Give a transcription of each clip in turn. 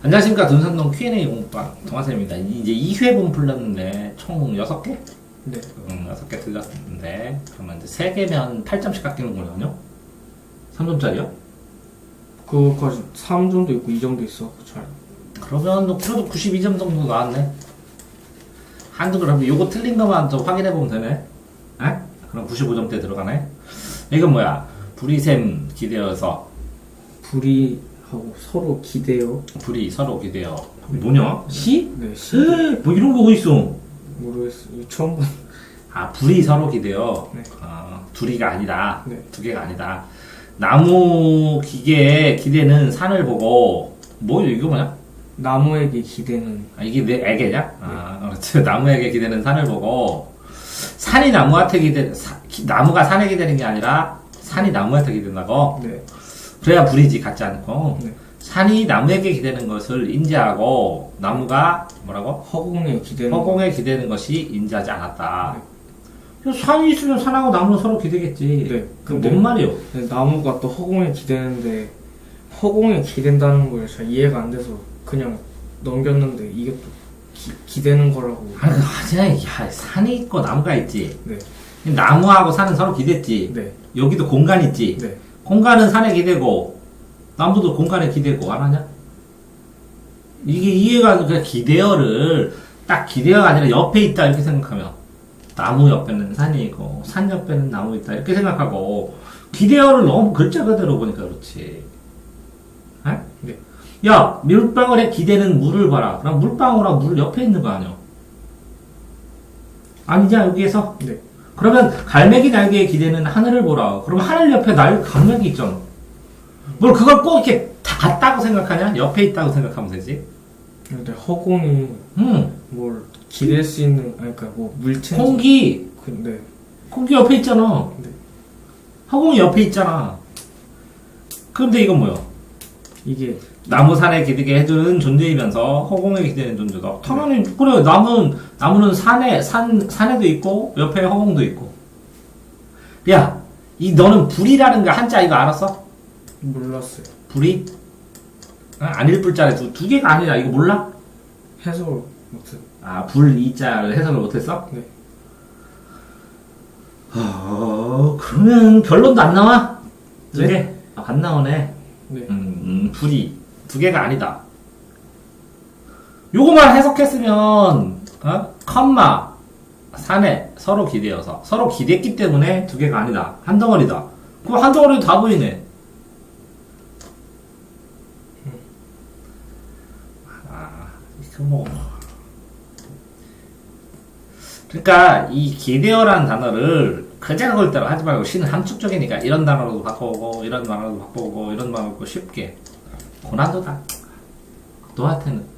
안녕하십니까 dun산동 Q&A 공방 동화쌤입니다. 이제 2회 분 풀렸는데 총 6개? 네. 음, 6개 틀렸는데 그러면 이제 3개면 8점씩 깎이는 거거든요? 3점짜리요? 그거까지 3점도 있고 2점도 있어. 잘. 그러면 너 그래도 92점 정도 나왔네. 한두 그러면 요거 틀린 것만 좀 확인해 보면 되네. 에? 그럼 95점대 들어가네. 이건 뭐야? 불이샘 기대어서 불이 하고 서로 기대요. 불이 서로 기대어. 뭐냐? 시? 네. 시. 뭐 이런 거 있어? 모르겠어. 처음 본. 아 불이 서로 기대어. 네. 아, 둘이가 아니다. 네. 두 개가 아니다. 나무 기계에 기대는 산을 보고 뭐 이거 뭐냐? 나무에게 기대는 아, 이게 내 애게냐? 아, 그렇지. 나무에게 기대는 산을 보고, 산이 나무한테 기대, 사- 기- 나무가 산에 기대는 게 아니라, 산이 나무한테 기댄다고? 네. 그래야 불이지, 같지 않고. 네. 산이 나무에게 기대는 것을 인지하고, 나무가, 뭐라고? 허공에 기대는 허공에 기대는 것이 인지하지 않았다. 산이 있으면 산하고 나무는 서로 기대겠지. 네. 근데- 뭔 말이요? 네, 나무가 또 허공에 기대는데 허공에 기댄다는 걸잘 이해가 안 돼서 그냥 넘겼는데 이게 또 기, 기대는 거라고. 아니, 그, 하지만, 야, 산이 있고 나무가 있지. 네. 나무하고 산은 서로 기댔지. 네. 여기도 공간 있지. 네. 공간은 산에 기대고 나무도 공간에 기대고 안 하냐? 이게 이해가. 그냥 기대어를 딱 기대어가 아니라 옆에 있다 이렇게 생각하면 나무 옆에는 산이 있고 산 옆에는 나무 있다 이렇게 생각하고 기대어를 너무 글자 그대로 보니까 그렇지. 에? 네. 야 물방울에 기대는 물을 봐라. 그럼 물방울하고 물 옆에 있는 거 아니야? 아니냐 여기에서? 네. 그러면 갈매기 날개에 기대는 하늘을 보라. 그럼 하늘 옆에 날 갈매기 있잖아. 뭘 그걸 꼭 이렇게 다 같다고 생각하냐? 옆에 있다고 생각하면 되지. 근데 허공이 음, 뭘 기댈 수 있는 아니 그러니까 뭐 물체 공기, 근데 공기 옆에 있잖아. 네. 허공이 옆에 있잖아. 그런데 이건 뭐야? 이게 나무 산에 기대게 해주는 존재이면서 허공에 기대는 존재다. 당연히 그래. 나무는 나무는 산에 산 산에도 있고 옆에 허공도 있고. 야, 이 너는 불이라는 거 한자 이거 알았어? 몰랐어요. 불이? 아, 안일 불자래 두, 두 개가 아니라 이거 몰라? 해석 못해. 아, 불 이자를 해석을 못했어? 네. 어, 그러면 결론도 안 나와? 두 네. 개? 아, 안 나오네. 네. 음, 음, 불이 두 개가 아니다. 요거만 해석했으면, 어? 컴마, 산에 서로 기대어서, 서로 기댔기 때문에 두 개가 아니다. 한 덩어리다. 그럼 한 덩어리도 다 보이네. 아, 이거 뭐. 그러니까 이 기대어라는 단어를 그제 그걸대로 하지 말고 시는 함축적이니까 이런 단어로도 바꿔오고 이런 단어로도 바꿔오고 이런 단어로 쉽게 고난도다 너한테는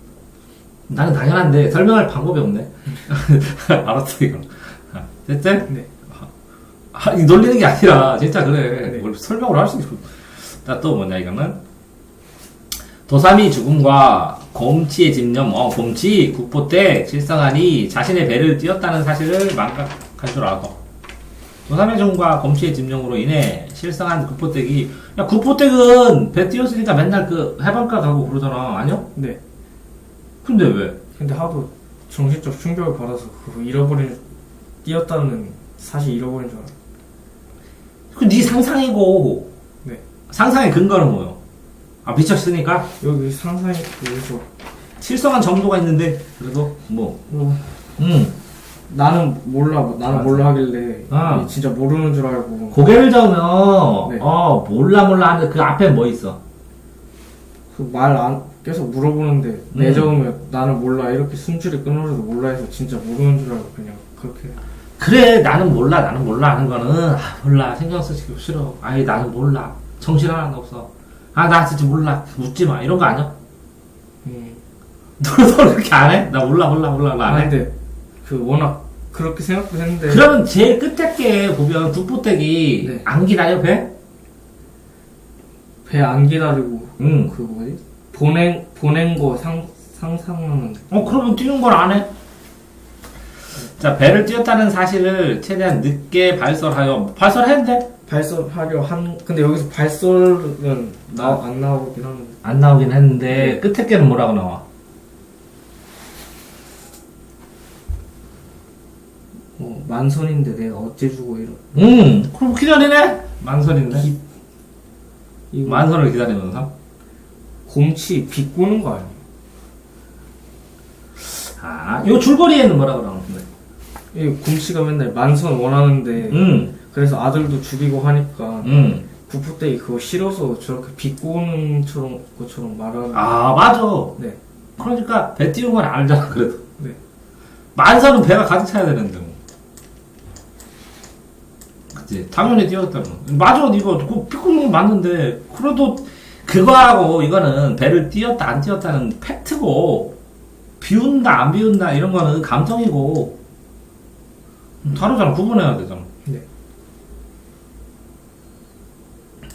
나는 당연한데 설명할 방법이 없네 알았어 이거 아, 됐지? 네. 아, 이 놀리는 게 아니라 진짜 그래 네. 뭘 설명을 할 수 있고 나또 뭐냐 이거는 도삼이 죽음과 곰치의 집념, 어, 곰치, 국보 때 실성하니 자신의 배를 띄었다는 사실을 망각할 줄 알고. 도삼의 죽음과 곰치의 집념으로 인해 실성한 국보댁이, 야, 국보댁은 배 띄었으니까 맨날 그 해방가 가고 그러잖아. 아니요? 네. 근데 왜? 근데 하도 정신적 충격을 받아서 그거 잃어버린 뛰었다는 사실 잃어버린 줄 알아요. 그네 상상이고, 네. 상상의 근거는 뭐요? 아, 미쳤으니까? 여기 상상이 여기서 실성한 정도가 있는데, 그래도, 뭐, 뭐 음. 나는 몰라 나는 맞아. 몰라 하길래 아. 진짜 모르는 줄 알고 고개를 저으면, 네. 어, 몰라 몰라 하는데 그 앞에 뭐 있어? 그 말 안 계속 물어보는데 음. 내적으면 나는 몰라 이렇게 숨줄이 끊어져도 몰라 해서 진짜 모르는 줄 알고 그냥 그렇게 그래 나는 몰라 나는 몰라 하는 거는 아 몰라 신경 쓰기 싫어 아이 나는 몰라 정신 하나도 없어 아 나 진짜 몰라 묻지 마 이런 거 아니야? 음. 너도 그렇게 안 해? 나 몰라 몰라 몰라 나 아, 안 해? 근데 그 워낙 그렇게 생각도 했는데 그러면 제일 끝에 게 보면 북보떼기 네. 안 기다려 배? 배 안 기다리고 응. 그 뭐지 보낸 보낸 거 상 상상하는 어 그러면 뛰는 걸 안 해? 자 배를 띄었다는 사실을 최대한 늦게 발설하여 발설했는데 발설하려 한 근데 여기서 발설은 나, 안 나오긴 하는데 안 나오긴 했는데 끝에 게는 뭐라고 나와? 뭐 만선인데 내가 어째 주고 이런 음, 그럼 기다리네? 만선인데? 기- 이거 만선을 기다리면서? 곰치 비꼬는 거 아니야? 아, 요 줄거리에는 뭐라고 나오는데? 이 곰치가 맨날 만선 원하는데 음, 그래서 아들도 죽이고 하니까 음. 구포대기 그거 싫어서 저렇게 비꼬는 처럼 것처럼 말하는 아, 맞아. 네. 그러니까 배 띄운 건 알잖아, 그래도. 네. 만선은 배가 가득 차야 되는데, 뭐. 그치. 당연히 띄웠다고. 맞아, 이거, 그 피크는 맞는데, 그래도 그거하고 이거는 배를 띄웠다, 안 띄웠다는 팩트고, 비운다, 안 비운다, 이런 거는 감정이고, 다르잖아. 구분해야 되잖아. 네.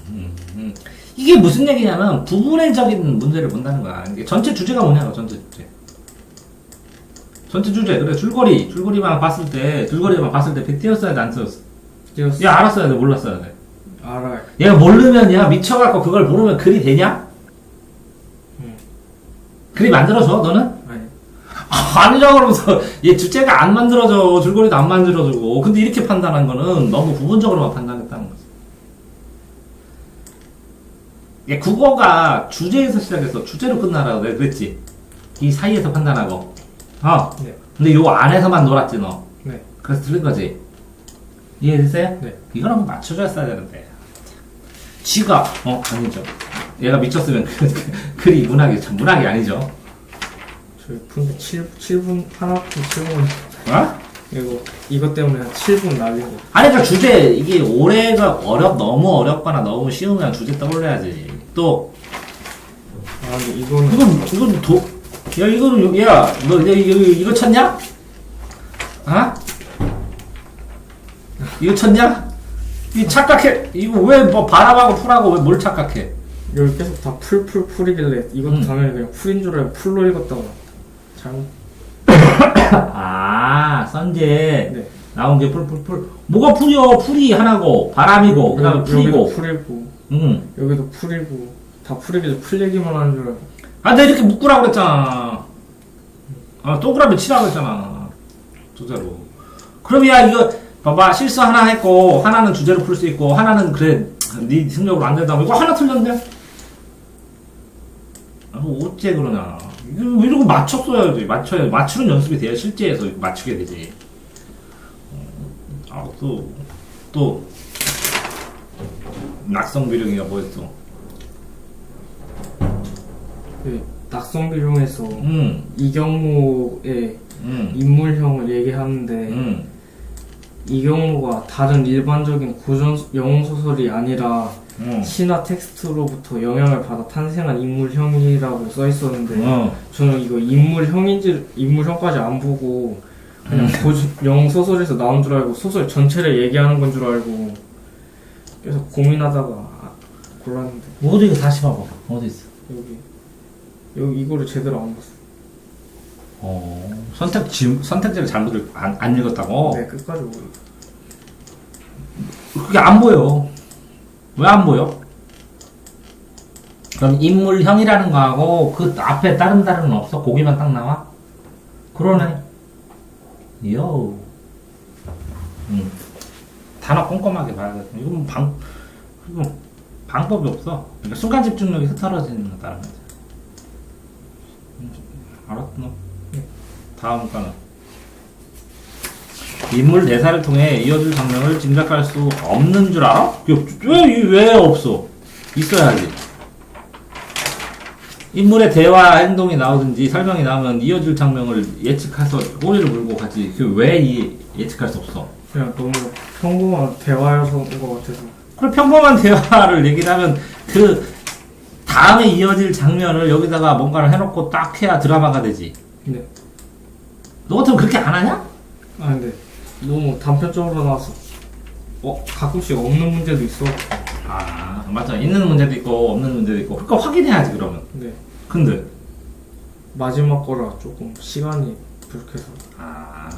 음. 이게 무슨 얘기냐면 부분의적인 문제를 본다는 거야. 이게 전체 주제가 뭐냐고 전체 주제. 전체 주제 그래 줄거리 줄거리만 봤을 때 줄거리만 봤을 때배 띄었어야 돼 안 띄었어? 띄었어 얘 알았어야 돼 몰랐어야 돼. 알아요 얘가 모르면 야 미쳐갖고 그걸 모르면 글이 되냐? 음. 글이 만들어져 너는? 아니 아, 아니라고 그러면서 얘 주제가 안 만들어져 줄거리도 안 만들어지고 근데 이렇게 판단한 거는 너무 부분적으로만 판단했다는 거지. 얘 국어가 주제에서 시작해서 주제로 끝나라고 내가 그랬지. 이 사이에서 판단하고. 어. 네. 근데 요 안에서만 놀았지 너. 네. 그래서 틀린 거지. 이해됐어요? 네. 이걸 한번 맞춰줬어야 되는데. 지가 어 아니죠. 얘가 미쳤으면 그, 그, 글이 문학이 참 문학이 아니죠. 저희 근데 7, 7분 하나쯤 7분 어? 이거 이것 때문에 한 7분 날린 거 아니 그러니까 주제 이게 올해가 어렵 너무 어렵거나 너무 쉬우면 주제 떠올려야지. 또 아니 이거는 이건 이건 도 야 이거는 야너 이거 이거 쳤냐? 아? 이거 쳤냐? 이 착각해 이거 왜 뭐 바람하고 풀하고 왜 뭘 착각해? 여기 계속 다 풀 풀 풀이길래 이것도 음. 당연히 그냥 풀인 줄 알고 풀로 읽었다가 잘못 아 선제 네. 나온 게 풀 풀 풀 뭐가 풀이요? 풀이 하나고 바람이고 그 다음에 여기- 풀이고 여기도 풀이고 응. 여기도 풀이고 다 풀이길래 풀 얘기만 하는 줄 알고 아, 내가 이렇게 묶으라고 그랬잖아. 아, 동그라미 치라고 그랬잖아. 주제로. 그럼 야, 이거, 봐봐. 실수 하나 했고, 하나는 주제로 풀 수 있고, 하나는 그래, 네 승력으로 안 된다고. 이거 하나 틀렸는데? 아, 뭐 어째 그러냐. 이거 이러고 맞췄어야지. 맞춰야, 맞추는 연습이 돼야 실제에서 맞추게 되지. 아, 또, 또, 낙성 비룡이가 뭐였어? 그 낙성비룡에서 응, 이경모의 응, 인물형을 얘기하는데 응. 이경모가 다른 일반적인 고전 영웅 소설이 아니라 응. 신화 텍스트로부터 영향을 받아 탄생한 인물형이라고 써 있었는데 어. 저는 이거 인물형인지 인물형까지 안 보고 그냥 음. 고전 영웅 소설에서 나온 줄 알고 소설 전체를 얘기하는 건 줄 알고 그래서 고민하다가 아, 골랐는데 어디 이거 다시 봐봐. 어디 있어? 여기 여기 이거를 제대로 안 봤어. 어. 선택 지 선택지를 잘못 읽, 안, 안 읽었다고? 네 끝까지 모르. 그게 안 보여. 왜 안 보여? 그럼 인물형이라는 거하고 그 앞에 다른 다른 건 없어? 고기만 딱 나와? 그러네. 요. 음. 단어 꼼꼼하게 봐야 돼. 이건 방, 이건 방법이 없어. 그러니까 순간 집중력이 흐트러지는 거 다른 거지. 음, 알았어. 네. 다음 거는. 인물 대사를 통해 이어질 장면을 짐작할 수 없는 줄 알아? 왜, 왜 없어? 있어야지. 인물의 대화 행동이 나오든지 설명이 나오면 이어질 장면을 예측해서 꼬리를 물고 가지. 그왜 이 예측할 수 없어? 그냥 너무 평범한 대화여서 온것 같아서. 그럼 평범한 대화를 얘기를 하면 그 다음에 이어질 장면을 여기다가 뭔가를 해놓고 딱 해야 드라마가 되지. 네. 너 같으면 그렇게 안 하냐? 아 근데 너무 단편적으로 나와서 어 가끔씩 없는 문제도 있어. 아, 맞아. 있는 문제도 있고, 없는 문제도 있고. 그러니까 확인해야지, 그러면. 근데 근데. 마지막 거라 조금 시간이 부족해서. 아.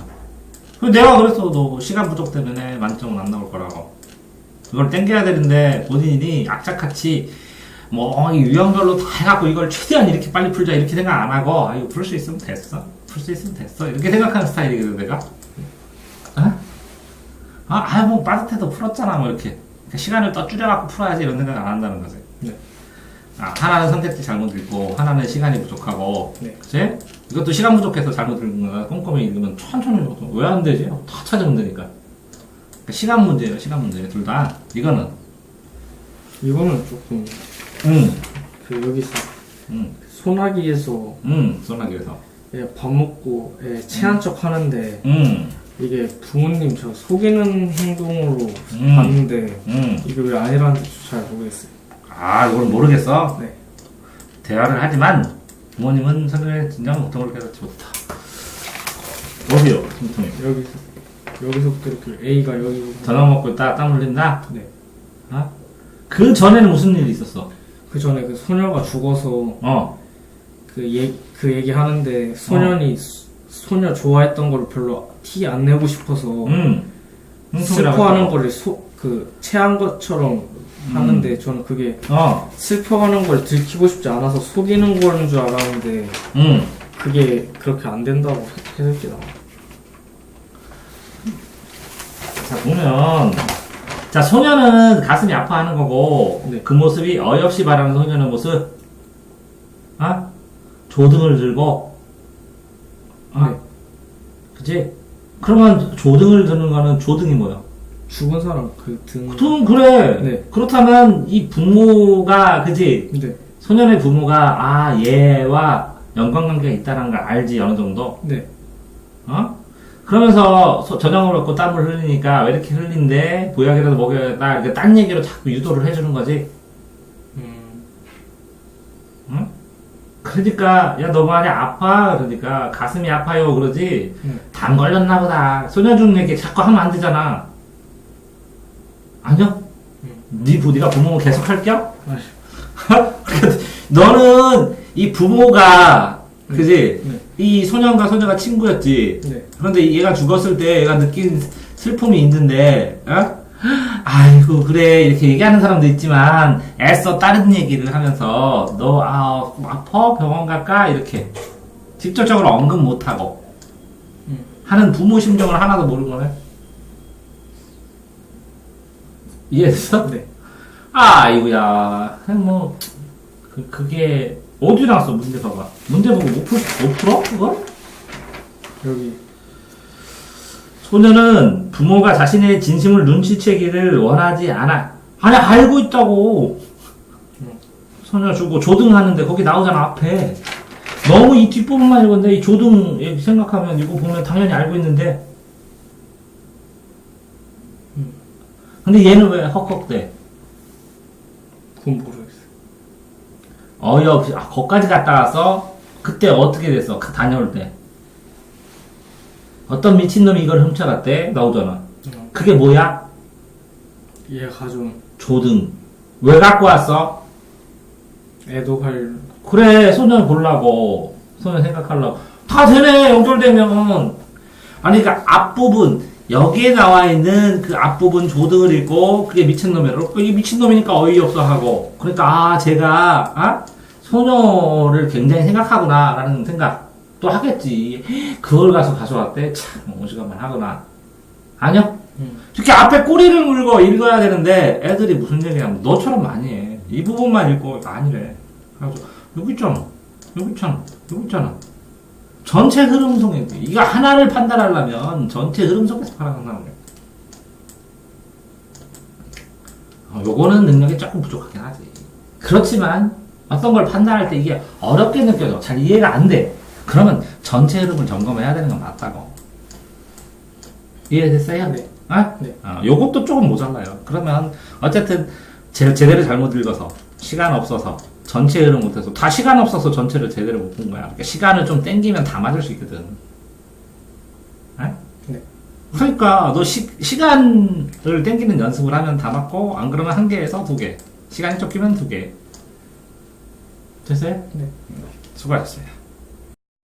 그 내가 그랬어. 너 시간 부족 때문에 만점은 안 나올 거라고. 그걸 땡겨야 되는데 본인이 악착같이 뭐이 유형별로 다 해갖고 이걸 최대한 이렇게 빨리 풀자 이렇게 생각 안 하고 아 이거 풀 수 있으면 됐어 풀수 있으면 됐어 이렇게 생각하는 스타일이거든 내가 어? 아, 아 뭐 빠듯해도 풀었잖아 뭐 이렇게 그러니까 시간을 더 줄여갖고 풀어야지 이런 생각 안 한다는 거지 네. 아, 하나는 선택지 잘못 읽고 하나는 시간이 부족하고 네. 그치? 이것도 시간 부족해서 잘못 읽는 거야 꼼꼼히 읽으면 천천히 읽어도 왜 안 되지? 다 찾으면 되니까 그러니까 시간 문제예요 시간 문제 둘 다 이거는 이거는 조금 응 그 여기서 응, 소나기에서 응, 소나기에서. 예, 밥 먹고 예, 체한 척 하는데 응, 이게 부모님 저 속이는 행동으로 음. 봤는데 응. 이게 왜 아니라는지 잘 모르겠어요. 아, 이걸 모르겠어? 네. 대화를 하지만 부모님은 성경에 진정 걸 깨닫지 못하. 어디요, 통통이? 여기서 여기서부터 이렇게 A가 여기 저녁 먹고 있다 땀 흘린다? 네. 어? 그 전에는 무슨 일이 있었어? 그 전에 그 소녀가 죽어서 어, 그, 얘, 그 얘기 하는데 소년이 수- 소녀 좋아했던 걸 별로 티 안 내고 싶어서 응. 슬퍼하는 거를 소, 그 체한 것처럼 하는데 저는 그게 어, 슬퍼하는 걸 들키고 싶지 않아서 속이는 거는 줄 알았는데 응. 그게 그렇게 안 된다고 해석이 나와. 자, 보면. 자, 소녀는 가슴이 아파하는 거고, 네. 그 모습이 어이없이 바라는 소녀의 모습, 아? 조등을 들고, 아? 네. 그치? 그러면 조등을 드는 거는 조등이 뭐야? 죽은 사람 그 등. 등, 그래. 네. 그렇다면 이 부모가, 그지? 네. 소년의 부모가, 아, 얘와 연관관계가 있다는 걸 알지, 어느 정도? 네. 어? 그러면서 소- 저녁을 먹고 땀을 흘리니까 왜 이렇게 흘린데 보약이라도 먹여야겠다 이렇게 딴 얘기로 자꾸 유도를 해주는 거지 그러니까 야너 많이 아파? 그러니까 가슴이 아파요. 그러지? 네. 담 걸렸나 보다. 소녀 죽는 얘기 자꾸 하면 안 되잖아. 아니요? 네 부디가 부모 계속 할게요 아휴. 너는 이 부모가 그지? 네. 이 소년과 소녀가 친구였지. 네. 그런데 얘가 죽었을 때 얘가 느낀 슬픔이 있는데, 어? 아이고, 그래. 이렇게 얘기하는 사람도 있지만, 애써 다른 얘기를 하면서, 너, 아, 아파? 병원 갈까? 이렇게. 직접적으로 언급 못하고, 음. 하는 부모 심정을 하나도 모르는 거네. 이해됐어? 네. 아이고야. 그냥 뭐, 그, 그게, 어디 나왔어, 문제 봐봐. 문제 보고 못, 풀, 못 풀어? 그걸? 여기. 소녀는 부모가 자신의 진심을 눈치채기를 원하지 않아. 아니, 알고 있다고. 소녀 주고 조등하는데 거기 나오잖아, 앞에. 너무 이 뒷부분만 읽었는데, 이 조등 생각하면 이거 보면 당연히 알고 있는데. 근데 얘는 왜 헉헉대? 그건 모르겠어요. 어이없이, 아, 거기까지 갔다 와서, 그때 어떻게 됐어? 그 다녀올 때. 어떤 미친놈이 이걸 훔쳐갔대? 나오잖아. 어. 그게 뭐야? 얘 가져온 조등. 왜 갖고 왔어? 애도 갈 그래, 소년 보려고. 소년 생각하려고. 다 되네, 연결되면. 아니, 그니까 앞부분, 여기에 나와 있는 그 앞부분 조등을 읽고, 그게 미친놈이라고. 이게 미친놈이니까 어이없어 하고. 그러니까, 아, 제가, 아? 소녀를 굉장히 생각하구나, 라는 생각 또 하겠지. 그걸 가서 가져왔대? 참, 오시간만 하구나. 아니요? 음. 특히 앞에 꼬리를 물고 읽어야 되는데 애들이 무슨 얘기냐면 너처럼 많이 해. 이 부분만 읽고 아니래. 그래가지고 여기 있잖아. 여기 있잖아. 여기 있잖아. 전체 흐름 속에 이거 하나를 판단하려면 전체 흐름 속에서 파악한다는 거야. 어, 요거는 능력이 조금 부족하긴 하지. 그렇지만 어떤 걸 판단할 때 이게 어렵게 느껴져. 잘 이해가 안 돼. 그러면 전체 흐름을 점검해야 되는 건 맞다고. 이해됐어요? 네. 아? 네. 아, 요것도 조금 모자라요. 그러면 어쨌든 제, 제대로 잘못 읽어서 시간 없어서 전체 흐름 못해서 다 시간 없어서 전체를 제대로 못 본 거야. 그러니까 시간을 좀 땡기면 다 맞을 수 있거든. 아? 네. 그러니까 너 시, 시간을 땡기는 연습을 하면 다 맞고 안 그러면 한 개에서 두 개. 시간이 쫓기면 두 개. 됐어요? 네. 수고하셨어요.